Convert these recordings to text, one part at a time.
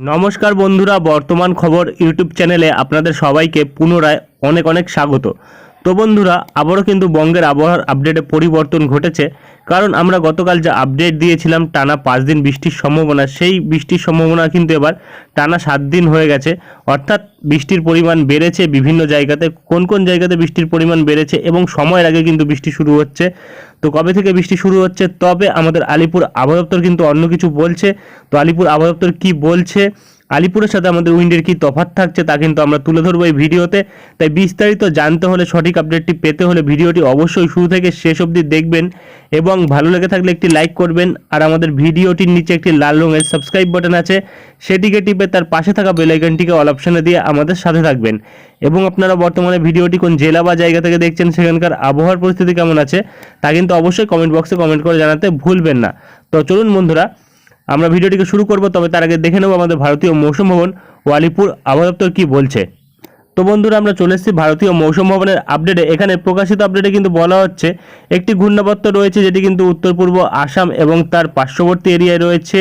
নমস্কার বন্ধুরা, বর্তমান খবর ইউটিউব চ্যানেলে আপনাদের সবাইকে পুনরায় অনেক অনেক স্বাগত। তো বন্ধুরা, আবারও কিন্তু বঙ্গের আবহাওয়ার আপডেটে পরিবর্তন ঘটেছে। কারণ আমরা গতকাল যে আপডেট দিয়েছিলাম, টানা পাঁচ দিন বৃষ্টির সম্ভাবনা, সেই বৃষ্টির সম্ভাবনা কিন্তু এবার টানা সাত দিন হয়ে গেছে। অর্থাৎ বৃষ্টির পরিমাণ বেড়েছে বিভিন্ন জায়গাতে, কোন কোন জায়গাতে বৃষ্টির পরিমাণ বেড়েছে এবং সময়ের আগে কিন্তু বৃষ্টি শুরু হচ্ছে। তো কবে থেকে বৃষ্টি শুরু হচ্ছে? তবে আমাদের আলিপুর আবহাওয়া দপ্তর কিন্তু অন্য কিছু বলছে। তো আলিপুর আবহাওয়া দপ্তর কী বলছে? আলিপুরের সাথে আমাদের উইন্ডের কি তফাৎ থাকছে তা কিন্তু আমরা তুলে ধরবো এই ভিডিওতে। তাই বিস্তারিত জানতে হলে সঠিক আপডেটটি পেতে হলে ভিডিওটি অবশ্যই শুরু থেকে শেষ অবধি দেখবেন এবং ভালো লেগে থাকলে একটি লাইক করবেন। আর আমাদের ভিডিওটির নিচে একটি লাল রঙের সাবস্ক্রাইব বাটন আছে, সেটিকে টিপে তার পাশে থাকা বেল আইকনটিকে অল অপশনে দিয়ে আমাদের সাথে থাকবেন। এবং আপনারা বর্তমানে ভিডিওটি কোন জেলা বা জায়গা থেকে দেখছেন সেখানকার আবহাওয়ার পরিস্থিতি কেমন আছে, তা কিন্তু অবশ্যই কমেন্ট বক্সে কমেন্ট করে জানাতে ভুলবেন না। তো চলুন বন্ধুরা আমরা ভিডিওটিকে শুরু করব, তবে তার আগে দেখে নেব আমাদের ভারতীয় মৌসুম ভবন, ওয়ালিপুর আবহাওয়া দপ্তর কী বলছে। তো বন্ধুরা, আমরা চলে এসেছি ভারতীয় মৌসুম ভবনের আপডেটে। এখানে প্রকাশিত আপডেটে কিন্তু বলা হচ্ছে, একটি ঘূর্ণাবর্ত রয়েছে যেটি কিন্তু উত্তর পূর্ব আসাম এবং তার পার্শ্ববর্তী এরিয়ায় রয়েছে।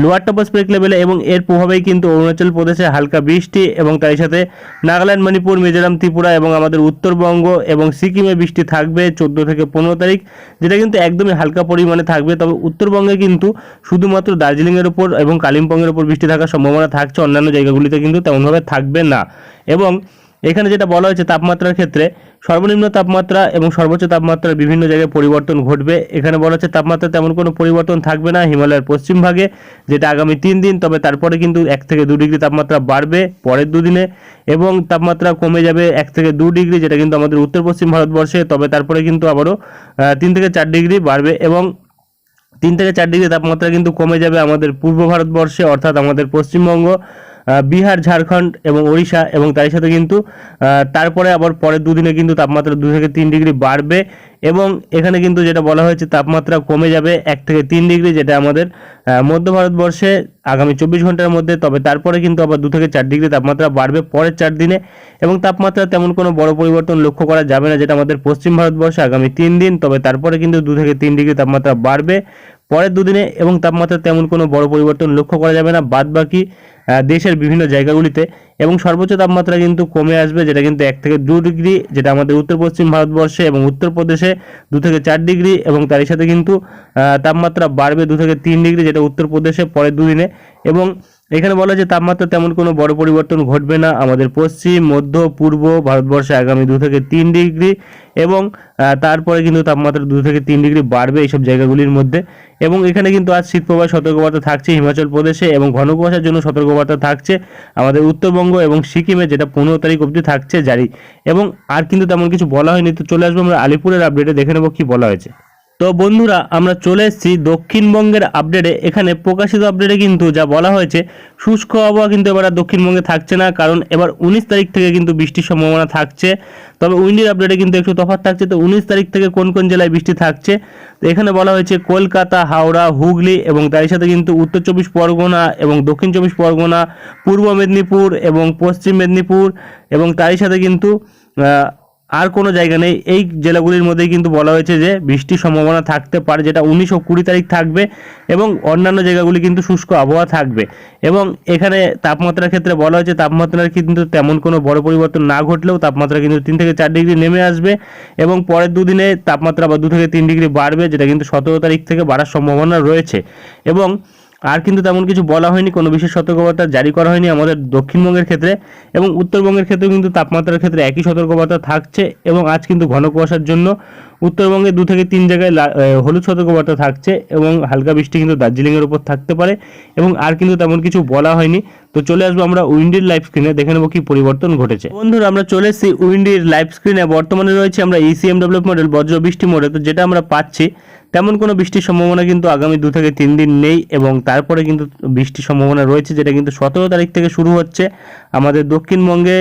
লোয়ার টপোস্ফেরিক লেভেলে এবং এর প্রভাবেই কিন্তু অরুণাচল প্রদেশে হালকা বৃষ্টি এবং তার সাথে নাগাল্যান্ড, মণিপুর, মিজোরাম, ত্রিপুরা এবং আমাদের উত্তরবঙ্গ এবং সিকিমে বৃষ্টি থাকবে চোদ্দ থেকে পনেরো তারিখ, যেটা কিন্তু একদমই হালকা পরিমাণে থাকবে। তবে উত্তরবঙ্গে কিন্তু শুধুমাত্র দার্জিলিংয়ের উপর এবং কালিম্পংয়ের উপর বৃষ্টি থাকার সম্ভাবনা থাকছে, অন্যান্য জায়গাগুলিতে কিন্তু তেমনভাবে থাকবে না। এবং এখানে যেটা বলা হয়েছে তাপমাত্রার ক্ষেত্রে, সর্বনিম্ন তাপমাত্রা এবং সর্বোচ্চ তাপমাত্রার বিভিন্ন জায়গায় পরিবর্তন ঘটবে। এখানে বলা হচ্ছে তাপমাত্রা তেমন কোনো পরিবর্তন থাকবে না, হিমালয়ের পশ্চিম ভাগে, যেটা আগামী তিন দিন, তবে তারপরে কিন্তু এক থেকে দু ডিগ্রি তাপমাত্রা বাড়বে পরের দুদিনে এবং তাপমাত্রা কমে যাবে এক থেকে দু ডিগ্রি, যেটা কিন্তু আমাদের উত্তর পশ্চিম ভারতবর্ষে, তবে তারপরে কিন্তু আবারও তিন থেকে চার ডিগ্রি বাড়বে এবং তিন থেকে চার ডিগ্রি তাপমাত্রা কিন্তু কমে যাবে আমাদের পূর্ব ভারতবর্ষে, অর্থাৎ আমাদের পশ্চিমবঙ্গ। বিহার, ঝাড়খণ্ড এবং ওড়িশা এবং তার সাথে কিন্তু তারপরে আবার পরের দুদিনে কিন্তু তাপমাত্রা দু থেকে তিন ডিগ্রি বাড়বে এবং এখানে কিন্তু যেটা বলা হয়েছে তাপমাত্রা কমে যাবে এক থেকে তিন ডিগ্রি, যেটা আমাদের মধ্য ভারতবর্ষে আগামী চব্বিশ ঘণ্টার মধ্যে, তবে তারপরে কিন্তু আবার দু থেকে চার ডিগ্রি তাপমাত্রা বাড়বে পরের চার দিনে এবং তাপমাত্রা তেমন কোনো বড় পরিবর্তন লক্ষ্য করা যাবে না, যেটা আমাদের পশ্চিম ভারতবর্ষে আগামী তিন দিন, তবে তারপরে কিন্তু দু থেকে তিন ডিগ্রি তাপমাত্রা বাড়বে পরের দুদিনে এবং তাপমাত্রা তেমন কোনো বড় পরিবর্তন লক্ষ্য করা যাবে না বাদ বাকি দেশের বিভিন্ন জায়গাগুলিতে এবং সর্বোচ্চ তাপমাত্রা কিন্তু কমে আসবে, যেটা কিন্তু এক থেকে দু ডিগ্রি, যেটা আমাদের উত্তর পশ্চিম ভারতবর্ষে এবং উত্তরপ্রদেশে দু থেকে চার ডিগ্রি এবং তারই সাথে কিন্তু তাপমাত্রা বাড়বে দু থেকে তিন ডিগ্রি, যেটা উত্তরপ্রদেশে পরে দুদিনে এবং এখানে বলা যে তাপমাত্রা তেমন কোনো বড় পরিবর্তন ঘটবে না। আমাদের পশ্চিম, মধ্য, পূর্ব ভারতবর্ষে আগামী দু থেকে তিন ডিগ্রি এবং তারপরে কিন্তু তাপমাত্রা দু থেকে তিন ডিগ্রি বাড়বে এইসব জায়গাগুলির মধ্যে। এবং এখানে কিন্তু আজ শীত প্রবাহ সতর্কবার্তা থাকছে হিমাচল প্রদেশে এবং ঘন কুয়াশার জন্য সতর্কবার্তা থাকছে আমাদের উত্তরবঙ্গ এবং সিকিমে, যেটা পনেরো তারিখ অবধি থাকছে জারি। এবং আর কিন্তু তেমন কিছু বলা হয়নি, তো চলে আসব আমরা আলিপুরের আপডেটে দেখে নেব কি বলা হয়েছে। তো বন্ধুরা, আমরা চলে এসেছি দক্ষিণবঙ্গের আপডেটে এখানে প্রকাশিত আপডেটে কিন্তু যা বলা হয়েছে, শুষ্ক আবহাওয়া কিন্তু এবার দক্ষিণবঙ্গে থাকছে না, কারণ এবার উনিশ তারিখ থেকে কিন্তু বৃষ্টির সম্ভাবনা থাকছে। তবে উইন্ডির আপডেটে কিন্তু একটু তফাৎ থাকছে, তো উনিশ তারিখ থেকে কোন কোন জেলায় বৃষ্টি থাকছে? তো এখানে বলা হয়েছে কলকাতা, হাওড়া, হুগলি এবং তার সাথে কিন্তু উত্তর চব্বিশ পরগনা এবং দক্ষিণ চব্বিশ পরগনা, পূর্ব মেদিনীপুর এবং পশ্চিম মেদিনীপুর এবং তারই সাথে কিন্তু আর কোনো জায়গা নেই। এই জেলাগুলির মধ্যেই কিন্তু বলা হয়েছে যে বৃষ্টির সম্ভাবনা থাকতে পারে, যেটা উনিশ ও কুড়ি তারিখ থাকবে এবং অন্যান্য জায়গাগুলি কিন্তু শুষ্ক আবহাওয়া থাকবে। এবং এখানে তাপমাত্রার ক্ষেত্রে বলা হয়েছে তাপমাত্রার কিন্তু তেমন কোনো বড় পরিবর্তন না ঘটলেও তাপমাত্রা কিন্তু তিন থেকে চার ডিগ্রি নেমে আসবে এবং পরের দুদিনে তাপমাত্রা বা দু থেকে তিন ডিগ্রি বাড়বে, যেটা কিন্তু সতেরো তারিখ থেকে বাড়ার সম্ভাবনা রয়েছে। এবং আর কিন্তু তেমন কিছু বলা হয়নি, কোনো বিশেষ সতর্কবার্তা জারি করা হয়নি আমাদের দক্ষিণবঙ্গের ক্ষেত্রে এবং উত্তরবঙ্গের ক্ষেত্রেও কিন্তু তাপমাত্রার ক্ষেত্রে একই সতর্কবার্তা থাকছে এবং আজ কিন্তু ঘন কুয়াশার জন্য উত্তরবঙ্গে দু থেকে তিন জায়গায় হলুদ সতর্কবার্তা থাকছে এবং হালকা বৃষ্টি কিন্তু দার্জিলিংয়ের উপর থাকতে পারে এবং আর কিন্তু তেমন কিছু বলা হয়নি। তো চলে আসব আমরা উইন্ডির লাইভ স্ক্রিনে, দেখে নেব কি পরিবর্তন ঘটেছে। বন্ধুরা, আমরা চলে এসেছি উইন্ডির লাইভ স্ক্রিনে, বর্তমানে রয়েছে আমরা ইসিএম ডেভেলপ মডেল বজ্র বৃষ্টি মডেল তো যেটা আমরা পাচ্ছি তেমন কোনো বৃষ্টির সম্ভাবনা কিন্তু আগামী দু থেকে তিন দিন নেই এবং তারপরে কিন্তু বৃষ্টির সম্ভাবনা রয়েছে, যেটা কিন্তু সতেরো তারিখ থেকে শুরু হচ্ছে। আমাদের দক্ষিণবঙ্গে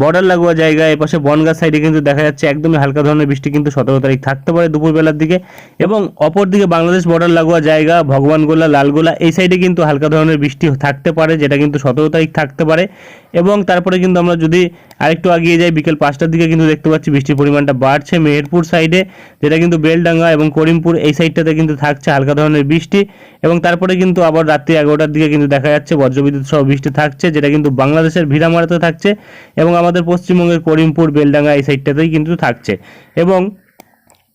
বর্ডার লাগোয়া জায়গা এপাশে বনগাঁ সাইডে কিন্তু দেখা যাচ্ছে একদমই হালকা ধরনের বৃষ্টি কিন্তু সতেরো তারিখ থাকতে পারে দুপুরবেলার দিকে এবং অপর দিকে বাংলাদেশ বর্ডার লাগোয়া জায়গা, ভগবানগোলা, লালগোলা, এই সাইডে কিন্তু হালকা ধরনের বৃষ্টি থাকতে পারে, যেটা কিন্তু সতেরো তারিখ থাকতে পারে। এবং তারপরে কিন্তু আমরা যদি আরেকটু আগিয়ে যাই, বিকেল পাঁচটার দিকে কিন্তু দেখতে পাচ্ছি বৃষ্টির পরিমাণটা বাড়ছে মেহেরপুর সাইডে যেটা কিন্তু বেলডাঙ্গা এবং করিমপুর এই সাইডটাতে কিন্তু থাকছে হালকা ধরনের বৃষ্টি। এবং তারপরে কিন্তু আবার রাত্রি এগারোটার দিকে কিন্তু দেখা যাচ্ছে বজ্রবিদ্যুৎ সহ বৃষ্টি থাকছে, যেটা কিন্তু বাংলাদেশের ভিড়ামারাতে থাকছে। এবং আমাদের পশ্চিমবঙ্গের করিমপুর, বেলডাঙ্গা এই সাইডটাতেই কিন্তু থাকছে। এবং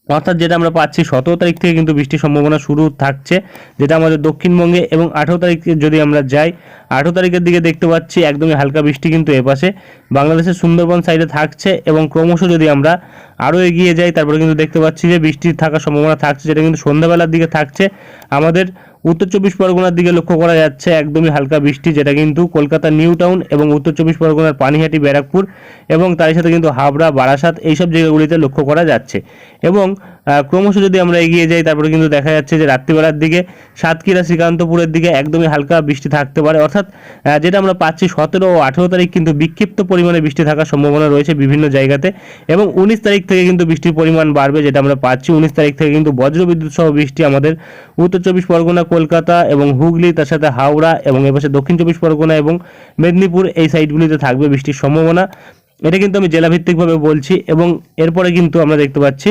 অর্থাৎ যেটা আমরা পাচ্ছি, সতেরো তারিখ থেকে কিন্তু বৃষ্টির সম্ভাবনা শুরু থাকছে, যেটা আমাদের দক্ষিণবঙ্গে এবং আঠেরো তারিখে যদি আমরা যাই, আঠেরো তারিখের দিকে দেখতে পাচ্ছি একদমই হালকা বৃষ্টি কিন্তু এপাশে বাংলাদেশের সুন্দরবন সাইডে থাকছে এবং ক্রমশ যদি আমরা আরও এগিয়ে যাই, তারপরে কিন্তু দেখতে পাচ্ছি যে বৃষ্টির থাকার সম্ভাবনা থাকছে, যেটা কিন্তু সন্ধ্যাবেলার দিকে থাকছে। আমাদের উত্তর চব্বিশ পরগনার দিকে লক্ষ্য করা যাচ্ছে একদমই হালকা বৃষ্টি, যেটা কিন্তু কলকাতা, নিউ টাউন এবং উত্তর চব্বিশ পরগনার পানিহাটি, ব্যারাকপুর এবং তার সাথে কিন্তু হাবড়া, বারাসাত, এইসব জায়গাগুলিতে লক্ষ্য করা যাচ্ছে এবং ক্রমশ যদি আমরা এগিয়ে যাই, তারপরে কিন্তু দেখা যাচ্ছে যে রাত্রিবেলার দিকে সাতক্ষীরা, শ্রীকান্তপুরের দিকে একদমই হালকা বৃষ্টি থাকতে পারে। অর্থাৎ যেটা আমরা পাচ্ছি, সতেরো ও আঠেরো তারিখ কিন্তু বিক্ষিপ্ত পরিমাণে বৃষ্টি থাকার সম্ভাবনা রয়েছে বিভিন্ন জায়গাতে এবং উনিশ তারিখ থেকে কিন্তু বৃষ্টির পরিমাণ বাড়বে, যেটা আমরা পাচ্ছি। উনিশ তারিখ থেকে কিন্তু বজ্রবিদ্যুৎ সহ বৃষ্টি আমাদের উত্তর চব্বিশ পরগনা, কলকাতা এবং হুগলি, তার সাথে হাওড়া এবং এপাশে দক্ষিণ চব্বিশ পরগনা এবং মেদিনীপুর এই সাইডগুলিতে থাকবে বৃষ্টির সম্ভাবনা। এটা কিন্তু আমি জেলাভিত্তিকভাবে বলছি এবং এরপরে কিন্তু আমরা দেখতে পাচ্ছি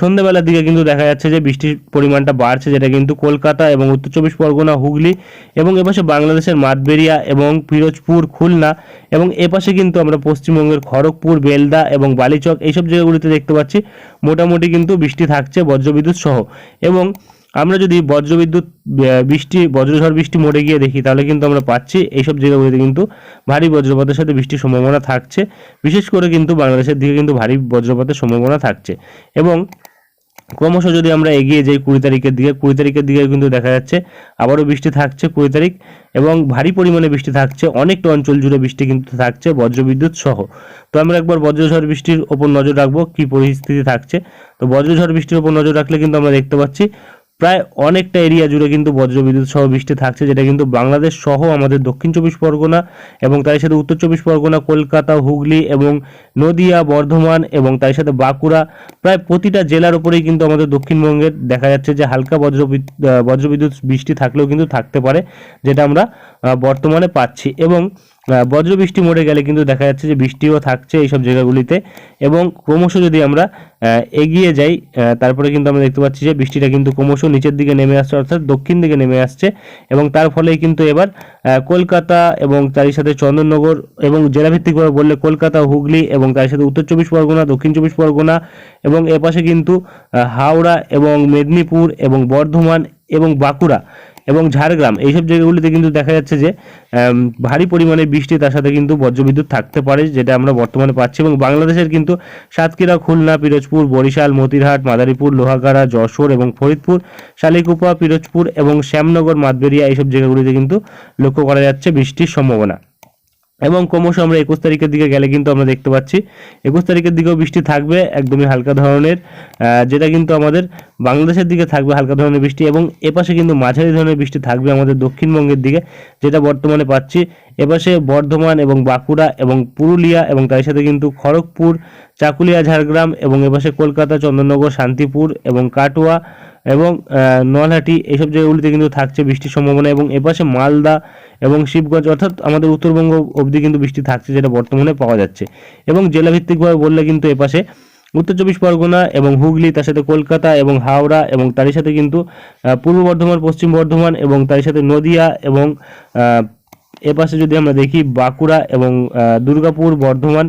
সন্ধ্যাবেলার দিকে কিন্তু দেখা যাচ্ছে যে বৃষ্টির পরিমাণটা বাড়ছে, যেটা কিন্তু কলকাতা এবং উত্তর চব্বিশ পরগনা, হুগলি এবং এপাশে বাংলাদেশের মাতবেরিয়া এবং পিরোজপুর, খুলনা এবং এপাশে কিন্তু আমরা পশ্চিমবঙ্গের খড়গপুর, বেলদা এবং বালিচক, এইসব জায়গাগুলিতে দেখতে পাচ্ছি মোটামুটি কিন্তু বৃষ্টি থাকছে, বজ্রবিদ্যুৎ সহ এবং আমরা যদি বজ্রবিদ্যুৎ বৃষ্টি, বজ্রঝড় বৃষ্টি মোড়ে গিয়ে দেখি, তাহলে কিন্তু আমরা পাচ্ছি এইসব জায়গাগুলিতে কিন্তু ভারী বজ্রপাতের সাথে বৃষ্টির সম্ভাবনা থাকছে। বিশেষ করে কিন্তু বাংলাদেশের দিকে কিন্তু ভারী বজ্রপাতের সম্ভাবনা থাকছে। এবং ক্রমশ যদি আমরা এগিয়ে যাই কুড়ি তারিখের দিকে, কুড়ি তারিখের দিকে কিন্তু দেখা যাচ্ছে আবারও বৃষ্টি থাকছে কুড়ি তারিখ এবং ভারী পরিমাণে বৃষ্টি থাকছে অনেকটা অঞ্চল জুড়ে বৃষ্টি কিন্তু থাকছে বজ্রবিদ্যুৎ সহ। তো আমরা একবার বজ্রঝড় বৃষ্টির ওপর নজর রাখব, কি পরিস্থিতি থাকছে। তো বজ্রঝড় বৃষ্টির ওপর নজর রাখলে কিন্তু আমরা দেখতে পাচ্ছি প্রায় অনেকটা এরিয়া জুড়ে কিন্তু বজ্রবিদ্যুৎ সহ বৃষ্টি থাকছে, যেটা কিন্তু বাংলাদেশ সহ আমাদের দক্ষিণ চব্বিশ পরগনা এবং তার সাথে উত্তর চব্বিশ পরগনা, কলকাতা, হুগলি এবং নদিয়া, বর্ধমান এবং তার সাথে বাঁকুড়া, প্রায় প্রতিটা জেলার উপরেই কিন্তু আমাদের দক্ষিণবঙ্গের দেখা যাচ্ছে যে হালকা বজ্রবিদ্যুৎ বজ্রবিদ্যুৎ বৃষ্টি থাকলেও কিন্তু থাকতে পারে, যেটা আমরা বর্তমানে পাচ্ছি এবং আহ, বজ্রবৃষ্টি মোড়ে গেলে কিন্তু দেখা যাচ্ছে যে বৃষ্টিও থাকছে এইসব জায়গাগুলিতে এবং ক্রমশ যদি আমরা এগিয়ে যাই তারপরে কিন্তু আমরা দেখতে পাচ্ছি যে বৃষ্টিটা কিন্তু ক্রমশ নিচের দিকে নেমে আসছে অর্থাৎ দক্ষিণ দিকে নেমে আসছে এবং তার ফলেই কিন্তু এবার কলকাতা এবং তারই সাথে চন্দননগর এবং জেলাভিত্তিকভাবে বললে কলকাতা হুগলি এবং তার সাথে উত্তর চব্বিশ পরগনা দক্ষিণ চব্বিশ পরগনা এবং এপাশে কিন্তু হাওড়া এবং মেদিনীপুর এবং বর্ধমান এবং বাঁকুড়া। এবং ঝাড়গ্রাম, এইসব জায়গাগুলিতে কিন্তু দেখা যাচ্ছে যে ভারী পরিমাণে বৃষ্টি, তার সাথে কিন্তু বজ্রবিদ্যুৎ থাকতে পারে, যেটা আমরা বর্তমানে পাচ্ছি এবং বাংলাদেশের কিন্তু সাতক্ষীরা, খুলনা, পিরোজপুর, বরিশাল, মতিরহাট, মাদারীপুর, লোহাগাড়া, যশোর এবং ফরিদপুর, শালিকুপা, পিরোজপুর এবং শ্যামনগর, মাতবেরিয়া, এইসব জায়গাগুলিতে কিন্তু লক্ষ্য করা যাচ্ছে বৃষ্টির সম্ভাবনা। এবং ক্রমশ আমরা একুশ তারিখের দিকে গেলে কিন্তু আমরা দেখতে পাচ্ছি, একুশ তারিখের দিকেও বৃষ্টি থাকবে, একদমই হালকা ধরনের যেটা কিন্তু আমাদের বাংলাদেশের দিকে থাকবে হালকা ধরনের বৃষ্টি এবং এপাশে কিন্তু মাঝারি ধরনের বৃষ্টি থাকবে আমাদের দক্ষিণবঙ্গের দিকে, যেটা বর্তমানে পাচ্ছি। এপাশে বর্ধমান এবং বাঁকুড়া এবং পুরুলিয়া এবং তার সাথে কিন্তু খড়গপুর, চাকুলিয়া, ঝাড়গ্রাম এবং এপাশে কলকাতা, চন্দননগর, শান্তিপুর এবং কাটোয়া এবং নলহাটি এইসব জায়গাগুলিতে কিন্তু থাকছে বৃষ্টির সম্ভাবনা এবং এপাশে মালদা এবং শিবগঞ্জ অর্থাৎ আমাদের উত্তরবঙ্গ অবধি কিন্তু বৃষ্টি থাকছে যেটা বর্তমানে পাওয়া যাচ্ছে। এবং জেলাভিত্তিকভাবে বললে কিন্তু এপাশে উত্তর চব্বিশ পরগনা এবং হুগলি, তার সাথে কলকাতা এবং হাওড়া এবং তারই সাথে কিন্তু পূর্ব বর্ধমান, পশ্চিম বর্ধমান এবং তারই সাথে নদিয়া এবং আহ, এপাশে যদি আমরা দেখি বাঁকুড়া এবং দুর্গাপুর বর্ধমান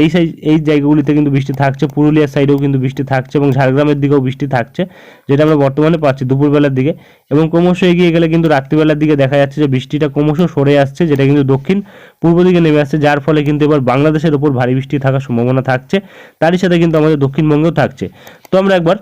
এই সাইড এই জায়গাগুলিতে কিন্তু বৃষ্টি থাকছে। পুরুলিয়ার সাইডেও কিন্তু বৃষ্টি থাকছে এবং ঝাড়গ্রামের দিকেও বৃষ্টি থাকছে যেটা আমরা বর্তমানে পাচ্ছি দুপুরবেলার দিকে। এবং ক্রমশ এগিয়ে গেলে কিন্তু রাত্রিবেলার দিকে দেখা যাচ্ছে যে বৃষ্টিটা ক্রমশ সরে আসছে যেটা কিন্তু দক্ষিণ পূর্ব দিকে নেমে আসছে যার ফলে কিন্তু এবার বাংলাদেশের ওপর ভারী বৃষ্টি থাকার সম্ভাবনা থাকছে। তারই সাথে কিন্তু আমাদের দক্ষিণবঙ্গেও থাকছে। তো আমরা একবার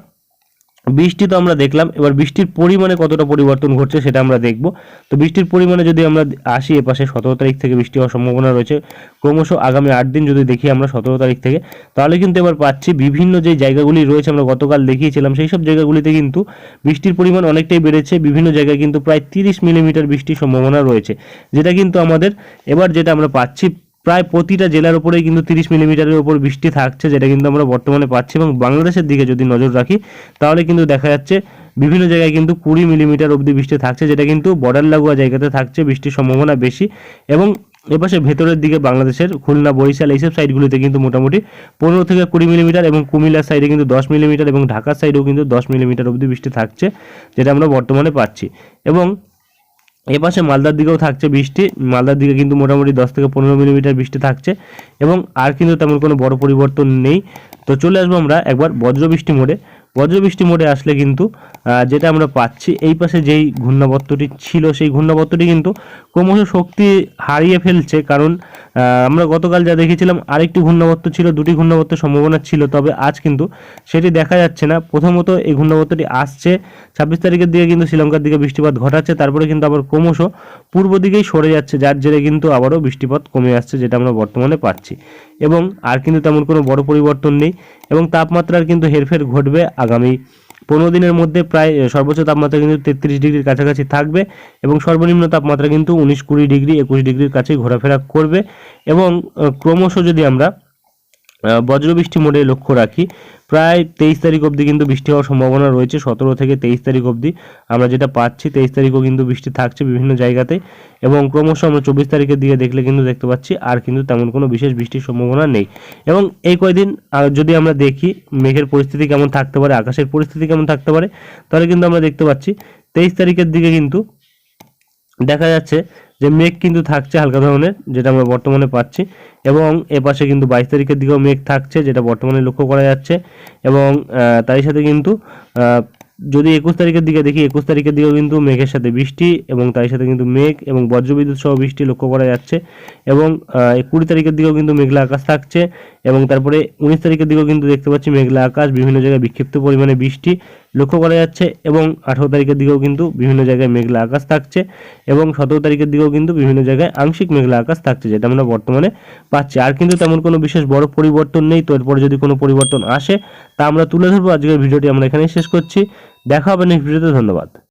বৃষ্টি তো আমরা দেখলাম, এবার বৃষ্টির পরিমাণে কতটা পরিবর্তন ঘটছে সেটা আমরা দেখব। তো বৃষ্টির পরিমাণে যদি আমরা আসি এপাশে, সতেরো তারিখ থেকে বৃষ্টি হওয়ার সম্ভাবনা রয়েছে। ক্রমশ আগামী আট দিন যদি দেখি আমরা সতেরো তারিখ থেকে, তাহলে কিন্তু এবার পাচ্ছি বিভিন্ন যে জায়গাগুলি রয়েছে আমরা গতকাল দেখিয়েছিলাম, সেই সব জায়গাগুলিতে কিন্তু বৃষ্টির পরিমাণ অনেকটাই বেড়েছে। বিভিন্ন জায়গায় কিন্তু প্রায় তিরিশ মিলিমিটার বৃষ্টির সম্ভাবনা রয়েছে। যেটা কিন্তু আমাদের, এবার যেটা আমরা পাচ্ছি প্রায় প্রতিটা জেলার উপরেই কিন্তু তিরিশ মিলিমিটারের উপর বৃষ্টি থাকছে, যেটা কিন্তু আমরা বর্তমানে পাচ্ছি এবং বাংলাদেশের দিকে যদি নজর রাখি, তাহলে কিন্তু দেখা যাচ্ছে বিভিন্ন জায়গায় কিন্তু কুড়ি মিলিমিটার অবধি বৃষ্টি থাকছে, যেটা কিন্তু বর্ডার লাগোয়া জায়গাতে থাকছে বৃষ্টির সম্ভাবনা বেশি। এবং এপাশে ভেতরের দিকে বাংলাদেশের খুলনা, বরিশাল এইসব সাইডগুলিতে কিন্তু মোটামুটি পনেরো থেকে কুড়ি মিলিমিটার এবং কুমিল্লার সাইডে কিন্তু দশ মিলিমিটার এবং ঢাকার সাইডেও কিন্তু দশ মিলিমিটার অবধি বৃষ্টি থাকছে, যেটা আমরা বর্তমানে পাচ্ছি। এবং এপাশে মালদার দিকেও থাকছে বৃষ্টি। মালদার দিকে কিন্তু মোটামুটি দশ থেকে পনেরো মিলিমিটার বৃষ্টি থাকছে এবং আর কিন্তু তেমন কোনো বড় পরিবর্তন নেই। তো চলে আসব আমরা একবার বজ্রবৃষ্টি মোড়ে। বজ্রবৃষ্টি মোড়ে আসলে কিন্তু যেটা আমরা পাচ্ছি, এই পাশে যেই ঘূর্ণাবর্তটি ছিল, সেই ঘূর্ণাবর্তটি কিন্তু ক্রমশ শক্তি হারিয়ে ফেলছে। কারণ আমরা গতকাল যা দেখেছিলাম, আরেকটি ঘূর্ণাবর্ত ছিল, দুটি ঘূর্ণাবর্তের সম্ভাবনা ছিল, তবে আজ কিন্তু সেটি দেখা যাচ্ছে না। প্রথমত এই ঘূর্ণাবর্তটি আসছে, ছাব্বিশ তারিখের দিকে কিন্তু শ্রীলঙ্কার দিকে বৃষ্টিপাত ঘটাচ্ছে, তারপরে কিন্তু আবার ক্রমশ পূর্ব দিকেই সরে যাচ্ছে, যার জেরে কিন্তু আবারও বৃষ্টিপাত কমে আসছে, যেটা আমরা বর্তমানে পাচ্ছি। এবং আর কিন্তু তেমন কোনো বড় পরিবর্তন নেই, এবং তাপমাত্রার কিন্তু হেরফের ঘটবে আগামী পনেরো দিনের মধ্যে প্রায় সর্বোচ্চ তাপমাত্রা কিন্তু তেত্রিশ ডিগ্রির কাছাকাছি থাকবে এবং সর্বনিম্ন তাপমাত্রা কিন্তু উনিশ কুড়ি ডিগ্রি, একুশ ডিগ্রির কাছে ঘোরাফেরা করবে এবং ক্রমশ যদি আমরা বজ্রবৃষ্টি মোডে লক্ষ্য রাখি। প্রায় তেইশ তারিখ অবধি কিন্তু বৃষ্টি হওয়ার সম্ভাবনা রয়েছে। সতেরো থেকে তেইশ তারিখ অবধি আমরা যেটা পাচ্ছি, তেইশ তারিখও কিন্তু বৃষ্টি থাকছে বিভিন্ন জায়গাতে। এবং ক্রমশ আমরা চব্বিশ তারিখের দিকে দেখলে কিন্তু দেখতে পাচ্ছি, আর কিন্তু তেমন কোনো বিশেষ বৃষ্টির সম্ভাবনা নেই। এবং এই কয়দিন যদি আমরা দেখি মেঘের পরিস্থিতি কেমন থাকতে পারে, আকাশের পরিস্থিতি কেমন থাকতে পারে, তাহলে কিন্তু আমরা দেখতে পাচ্ছি, তেইশ তারিখের দিকে কিন্তু দেখা যাচ্ছে যে মেঘ কিন্তু থাকছে হালকা ধরনের, যেটা আমরা বর্তমানে পাচ্ছি। এবং এপাশে কিন্তু বাইশ তারিখের দিকেও মেঘ থাকছে, যেটা বর্তমানে লক্ষ্য করা যাচ্ছে। এবং তারই সাথে কিন্তু যদি একুশ তারিখের দিকে দেখি, একুশ তারিখের দিকেও কিন্তু মেঘের সাথে বৃষ্টি এবং তারই সাথে কিন্তু মেঘ এবং বজ্রবিদ্যুৎ সহ বৃষ্টি লক্ষ্য করা যাচ্ছে। এবং কুড়ি তারিখের দিকেও কিন্তু মেঘলা আকাশ থাকছে। এবং তারপরে উনিশ তারিখের দিকেও কিন্তু দেখতে পাচ্ছি মেঘলা আকাশ, বিভিন্ন জায়গায় বিক্ষিপ্ত পরিমাণে বৃষ্টি লক্ষ্য করা যাচ্ছে এবং আঠারো তারিখের দিকেও কিন্তু বিভিন্ন জায়গায় মেঘলা আকাশ থাকছে এবং সতেরো তারিখের দিকেও কিন্তু বিভিন্ন জায়গায় আংশিক মেঘলা আকাশ থাকছে, যেটা আমরা বর্তমানে পাচ্ছি। আর কিন্তু তেমন কোনো বিশেষ বড় পরিবর্তন নেই, তো এরপরে যদি কোনো পরিবর্তন আসে তা আমরা তুলে ধরবো। আজকের ভিডিওটি আমরা এখানেই শেষ করছি। দেখা হবে নেক্সট ভিডিওতে ধন্যবাদ।